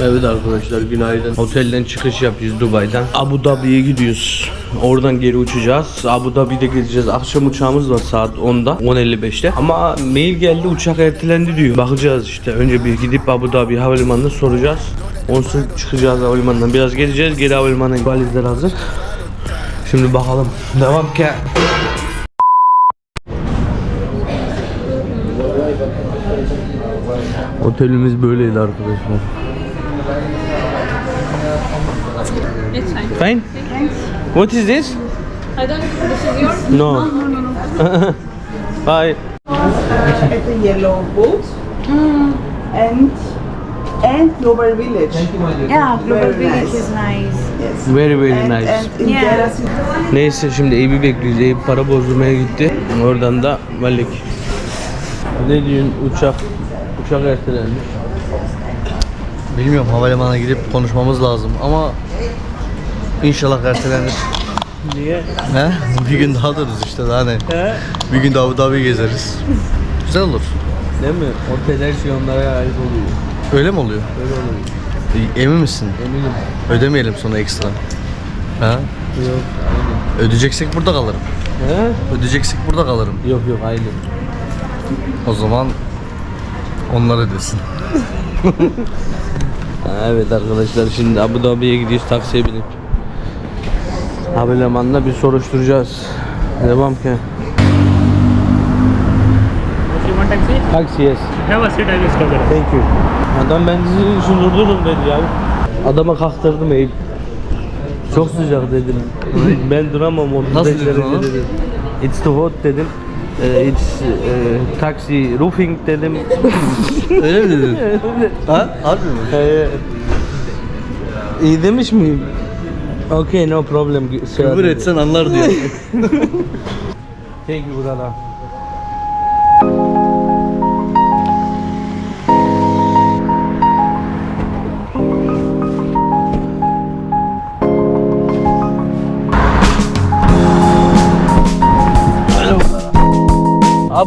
Evet arkadaşlar günaydın. Otelden çıkış yapıyoruz Dubai'den. Abu Dhabi'ye gidiyoruz. Oradan geri uçacağız. Abu Dhabi'de gideceğiz. Akşam uçağımız var saat 10'da. 10.55'te. Ama mail geldi uçak ertelendi diyor. Bakacağız işte. Önce bir gidip Abu Dhabi havalimanına soracağız. Onsuz çıkacağız havalimanından. Biraz gezeceğiz. Geri havalimanına valizler hazır. Şimdi bakalım. Devam ki. Otelimiz böyleydi arkadaşlar. Fine. What is this? I don't. This is yours. No. No, no, no. Bye. at the yellow boat and and Global Village. Yeah, Global Very Village nice. is nice. Yes. Very very and, nice. And Yeah. Neyse şimdi Eyüp'ü bekliyoruz. Eyüp para bozdurmaya gitti. Oradan da Malik. Ne diyorsun uçak? Uçak ertelenmiş. Bilmiyorum havalimanına gidip konuşmamız lazım ama inşallah ertelenir. Niye? He? Bir gün daha dururuz işte daha ne? He? Bir gün de Abu Dhabi gezeriz. Güzel olur. Değil mi? Otel her şey onlara ait oluyor. Öyle mi oluyor? Öyle oluyor. E, Emin misin? Eminim. Ödemeyelim sonra ekstra. Ha? Yok. Aynen. Ödeyeceksek burada kalırım. He? Ödeyeceksek burada kalırım. Yok yok aynen. O zaman onlar ödesin. Ha, evet arkadaşlar şimdi Abu Dhabi'ye gidiyoruz taksiye binip. Havalimanında bir soruşturacağız. Devam ki. Taksi yes. Have a seat, I stop there. Thank you. Adam ben sizin için durdurun dedi ya. Adama kalktırdım Eyüp. Çok sıcak dedim. ben duramam 35 Nasıl dedin derece ona? dedim. It's too hot dedim. Ee, it's e, taxi roofing dedim. Öyle mi dedin? ha? Harbi mi? Ee, iyi demiş miyim? Okay no problem. Küfür etsen anlar diyor. Thank you brother.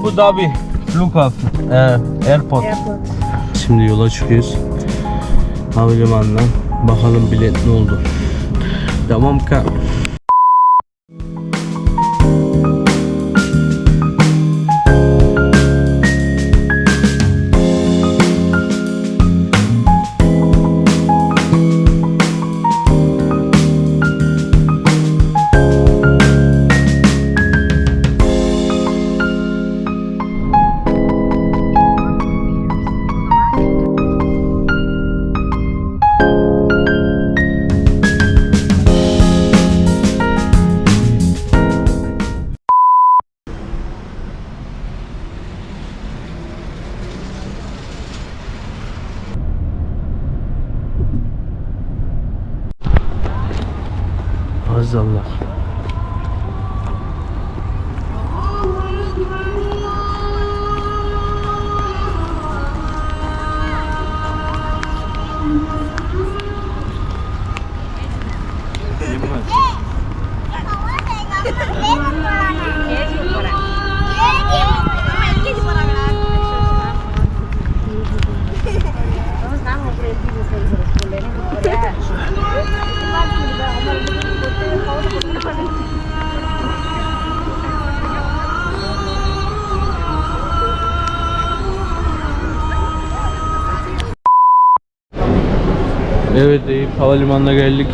Abu Dhabi Flughafen ee, Airport. Şimdi yola çıkıyoruz. Havalimanından bakalım bilet ne oldu. Tamam ka. Allah. Evet Eyüp havalimanına geldik.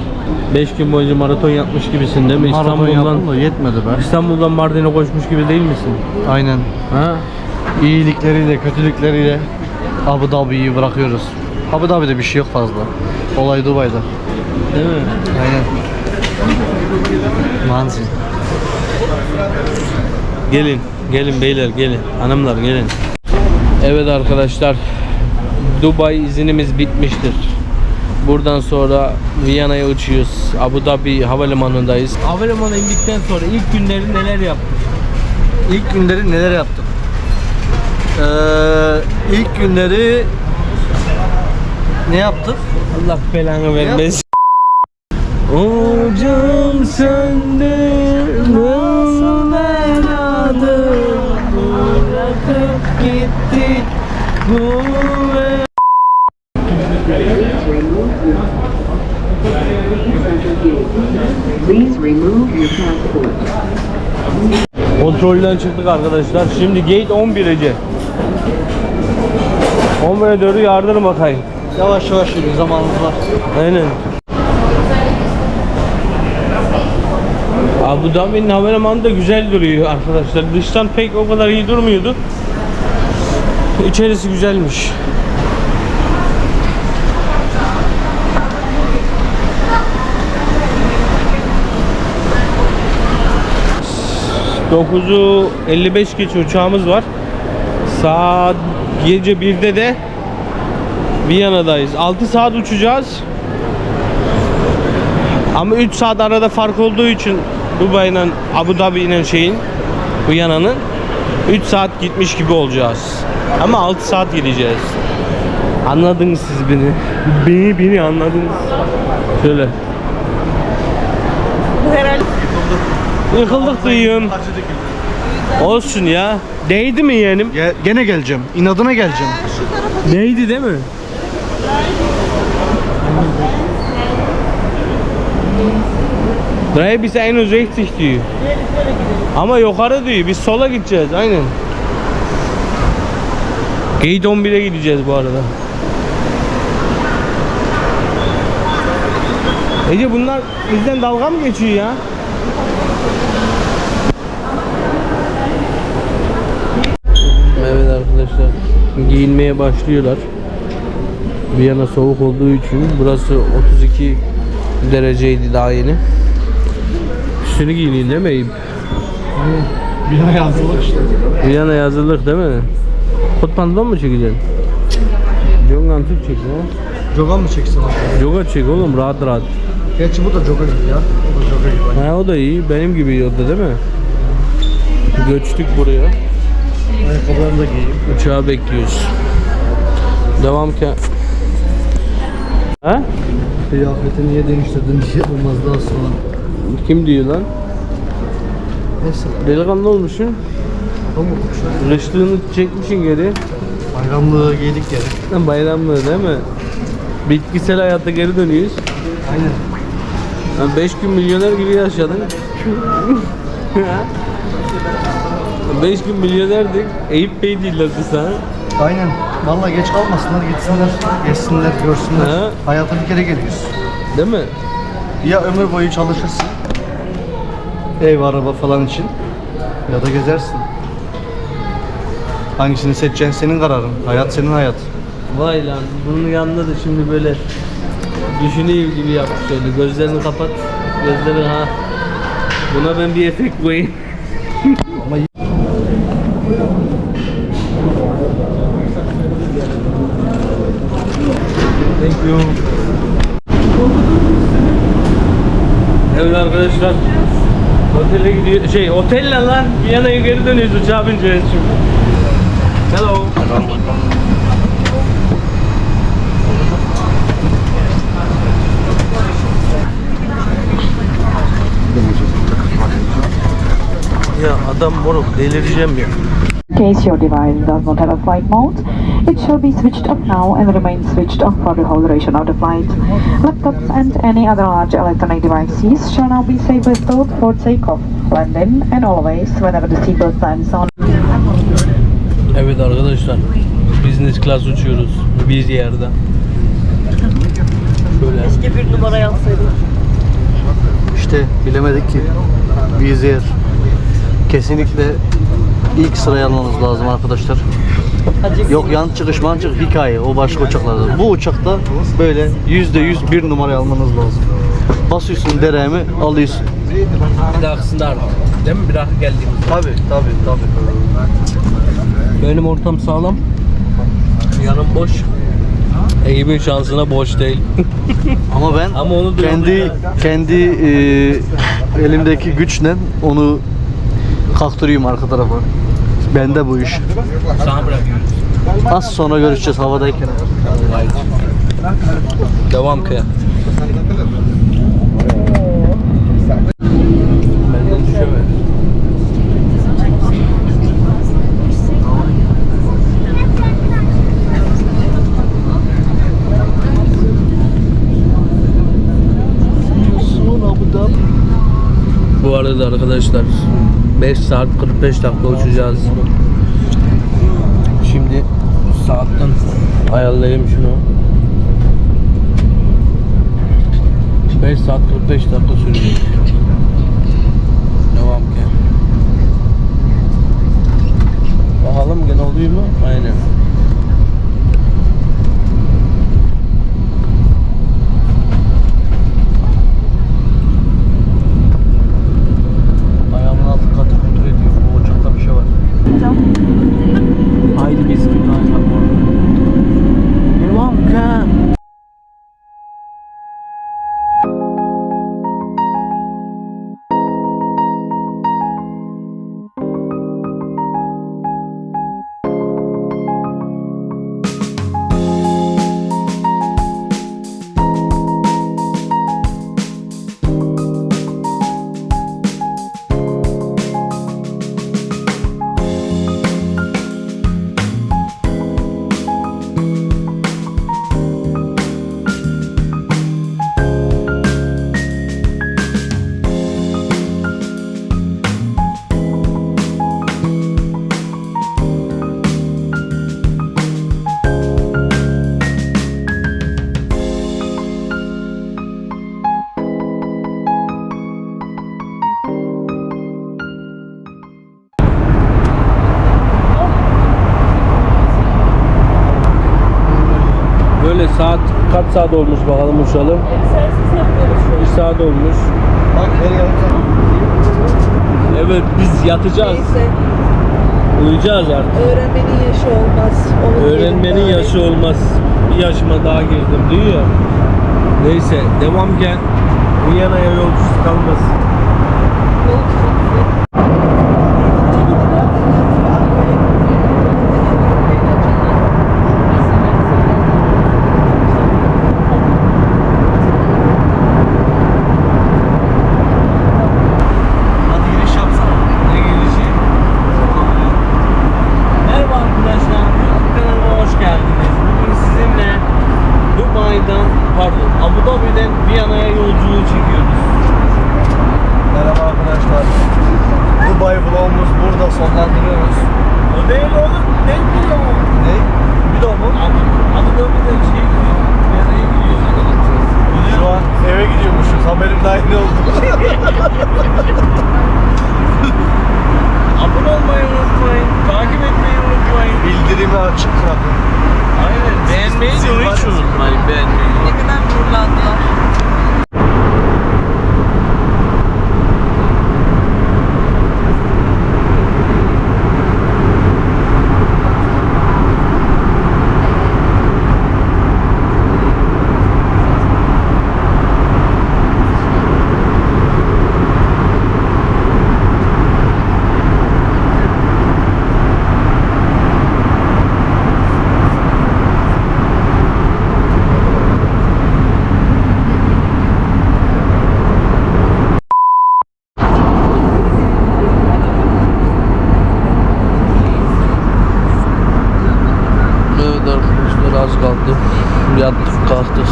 5 gün boyunca maraton yapmış gibisin değil mi? Maraton yaptım da yetmedi be. İstanbul'dan Mardin'e koşmuş gibi değil misin? Aynen. Ha? İyilikleriyle, kötülükleriyle Abu Dhabi'yi bırakıyoruz. Abu Dhabi'de bir şey yok fazla. Olay Dubai'de. Değil mi? Aynen. Manzi. Gelin, gelin beyler gelin. Hanımlar gelin. Evet arkadaşlar. Dubai izinimiz bitmiştir. Buradan sonra Viyana'ya uçuyoruz. Abu Dhabi havalimanındayız. Havalimanına indikten sonra ilk günleri neler yaptık? İlk günleri neler yaptım? Ee, ilk günleri ne yaptık? Allah belanı vermesin. Ocağım söndü, nasıl evladım bırakıp gitti bu Kontrolden çıktık arkadaşlar. Şimdi gate 11'eci. 11'e doğru yardır bakayım. Yavaş yavaş yürü zamanımız var. Aynen. Abu Dhabi'nin havalimanı da güzel duruyor arkadaşlar. Dıştan pek o kadar iyi durmuyordu. İçerisi güzelmiş. ...9'u 55 geç uçağımız var. Saat gece 1'de de Viyana'dayız. 6 saat uçacağız. Ama 3 saat arada fark olduğu için Dubai'nin Abu Dhabi'nin şeyin Viyana'nın 3 saat gitmiş gibi olacağız. Ama 6 saat gideceğiz. Anladınız siz beni. Beni beni anladınız. Şöyle. Bu herhalde Yıkıldık duyuyorum. Olsun ya. Değdi mi yeğenim? Ge- gene geleceğim. İnadına geleceğim. Değdi değil mi? Buraya biz en uzaktık diyor. Ama yukarı diyor. Biz sola gideceğiz. Aynen. Gate 11'e gideceğiz bu arada. Ece bunlar bizden dalga mı geçiyor ya? Evet arkadaşlar giyinmeye başlıyorlar. Viyana soğuk olduğu için burası 32 dereceydi daha yeni. Üstünü giyineyim değil mi Eyüp? Bina yazılık işte. Viyana hazırlık değil mi? Kot pantolon mu çekeceksin? Jongan Türk çek ya. Jogan mı çeksin abi? Joga çek oğlum rahat rahat. Gerçi bu da joga gibi ya. Bu da joga gibi. Ha o da iyi. Benim gibi o da değil mi? Göçtük buraya. Ayakkabılarını da giyeyim. Uçağı bekliyoruz. Devam ki. Ha? Kıyafeti niye değiştirdin diye olmaz daha sonra. Kim diyor lan? Neyse. Delikanlı olmuşsun. Pamuk. Rıştığını çekmişsin geri. Bayramlığı giydik ya. Lan Bayramlığı değil mi? Bitkisel hayata geri dönüyoruz. Aynen. 5 gün milyoner gibi yaşadın. 5 gün milyonerdik. Eyüp Bey değillerdi sana. Aynen. Vallahi geç kalmasınlar, gitsinler, geçsinler, görsünler. He. Hayata bir kere geliyoruz. Değil mi? Ya ömür boyu çalışırsın. Ev, araba falan için. Ya da gezersin. Hangisini seçeceksin senin kararın. Hayat senin hayat. Vay lan bunun yanında da şimdi böyle düşünüyor gibi yapmış öyle. Gözlerini kapat. Gözlerini ha. Buna ben bir efekt koyayım. Ama Thank you. Evet arkadaşlar. Otele gidiyor. Şey otelle lan. Viyana'ya geri dönüyoruz uçağa bineceğiz şimdi. Hello. Ya adam moruk delireceğim ya. In case your device does not have a flight mode, it shall be switched off now and remain switched off for the whole duration of the flight. Laptops and any other large electronic devices shall now be safely stowed for takeoff, landing, and always whenever the seatbelt sign is on. Evet arkadaşlar. Business class uçuyoruz. Biz yerde. Şöyle. keşke bir numara yazsaydım. işte bilemedik ki. Vizier. Kesinlikle ilk sıraya almamız lazım arkadaşlar. Yok yan çıkış man çıkış hikaye o başka uçaklarda. Bu uçakta böyle yüzde yüz bir numaraya almanız lazım. Basıyorsun deremi alıyorsun. Bir dahakisinde artık. Değil mi? Bir daha geldiğimiz. Tabi tabi tabi. Benim ortam sağlam. Yanım boş. Eyüp'ün şansına boş değil. Ama ben Ama onu kendi ya. kendi e, elimdeki güçle onu kalktırıyorum arka tarafa. Bende bu iş. Az sonra görüşeceğiz havadayken. Devam Abu Dhabi. uçacağız arkadaşlar. 5 saat 45 dakika uçacağız. Şimdi saatten ayarlayayım şunu. 5 saat 45 dakika sürecek. Devam ki. Bakalım gene oluyor mu? Aynen. Saat olmuş bakalım uçalım. Bir saat olmuş. Bak her. Evet biz yatacağız. Neyse, Uyuyacağız artık. öğrenmenin yaşı olmaz. Onun Öğrenmenin yaşı olmaz. Bir yaşıma daha girdim diyor. Neyse devamken Viyana'ya yolcusu kalmasın. Hadi giriş yapsana. Ne gelişi? Merhaba arkadaşlar, YouTube kanalıma hoş geldiniz. Bugün sizinle Dubai'den, pardon Abu Dhabi'den Viyana'ya yolculuğu çekiyoruz. Merhaba arkadaşlar. Dubai vlogumuz burada sonlandırıyoruz. O değil oğlum, ne biliyor mu? Ne? Vlog mu? Abu, Abu Dhabi'den şey gidiyor, Viyana'ya gidiyor. Şu an eve gidiyormuşuz. Haberim dahil oldu. Abone olmayı unutmayın, takip etmeyi unutmayın. Bırakın. Aynen, beğenmeyi de hiç unutmayın, beğenmeyi. Ne kadar gururlandılar. Evet arkadaşlar az kaldı. Yattık kalktık.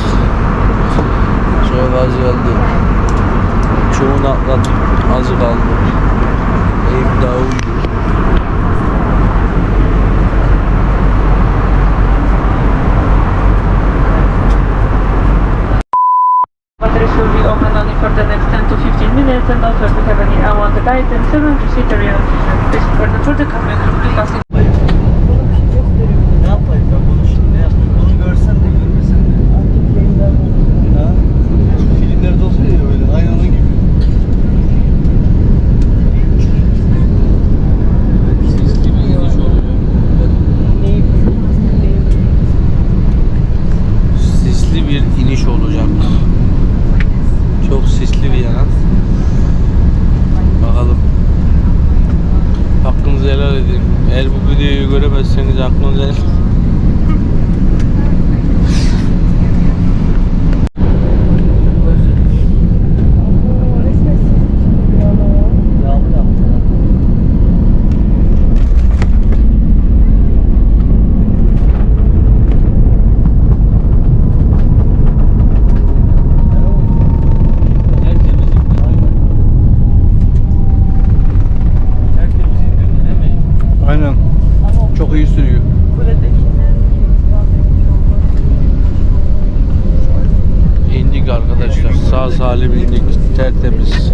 Çok az geldi. Çoğunu atladık. Azı kaldı. Eyüp daha uyuyor. Batteries will be open only for the next 10 to 15 minutes and also if you have any unwanted items, seven procedure Please return them for the cabin and be passing. Ne yapayım ben bunu şimdi ne yapayım? Bunu görsen de görmesen de. Ha? Filmlerde oluyor ya böyle aynı onun gibi. Sesli bir iniş oluyor. Sisli bir iniş olacak. Çok sisli bir yana. Bakalım. Hakkınızı helal edin. Eğer bu videoyu göremezseniz aklınıza helal Yağmur yaptı. çok iyi sürüyor. İndik arkadaşlar. Sağ salim indik. Tertemiz.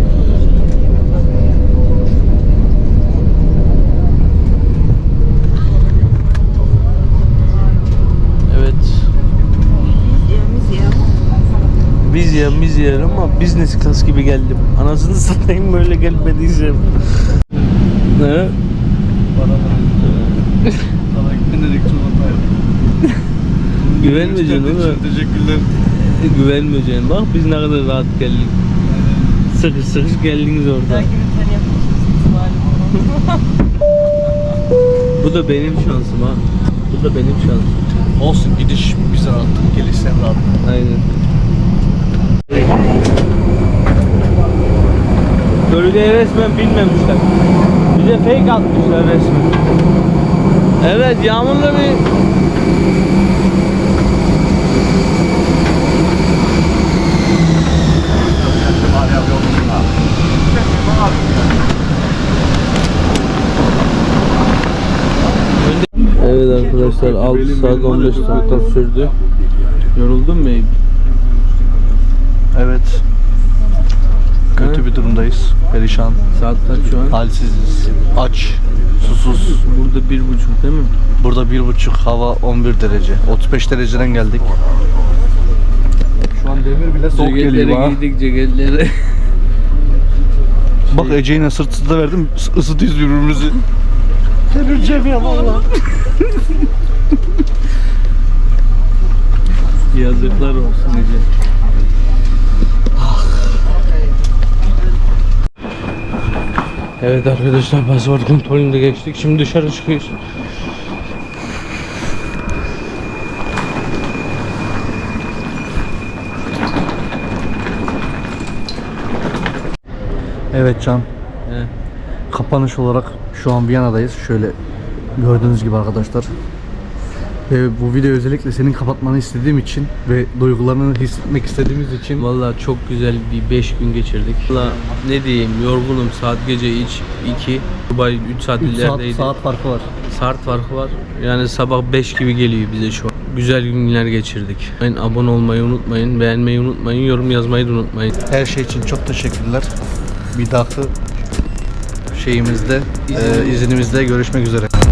Evet. Biz yer biz yer ama business class gibi geldim. Anasını satayım böyle gelmediysem. ne? Sana gitmedik Güvenmeyeceksin değil mi? Teşekkürler. Güvenmeyeceksin. Bak biz ne kadar rahat geldik. Sıkış sıkış geldiniz orada. Bu da benim şansım ha. Bu da benim şansım. Olsun gidiş bize rahat, geliş sen rahat. Aynen. Bölgeye resmen bilmemişler. Bize fake atmışlar resmen. Evet yağmurlu bir Evet arkadaşlar 6 saat 15 dakika sürdü. Yoruldun mu Eyüp? Evet. Kötü bir durumdayız. Perişan. Saat kaç şu an? Halsiziz. Aç. Susuz. Burada bir buçuk değil mi? Burada bir buçuk hava 11 derece. 35 dereceden geldik. Şu an demir bile soğuk geliyor Ceketleri ha. giydik ceketleri. Bak Ece'yle sırt sırta verdim. Isıtıyoruz birbirimizi. Delireceğim ya valla. Yazıklar olsun Ece. Evet arkadaşlar pasaport kontrolünde geçtik. Şimdi dışarı çıkıyoruz. Evet Can. He. Kapanış olarak şu an Viyana'dayız. Şöyle gördüğünüz gibi arkadaşlar. Ve bu video özellikle senin kapatmanı istediğim için ve duygularını hissetmek istediğimiz için Vallahi çok güzel bir 5 gün geçirdik. Valla ne diyeyim yorgunum saat gece iç 2 Dubai 3 saat 3 saat, ilerideydi. saat farkı var. Saat farkı var. Yani sabah 5 gibi geliyor bize şu an. Güzel günler geçirdik. Ben abone olmayı unutmayın, beğenmeyi unutmayın, yorum yazmayı da unutmayın. Her şey için çok teşekkürler. Bir dahaki şeyimizde, e, izinimizde görüşmek üzere.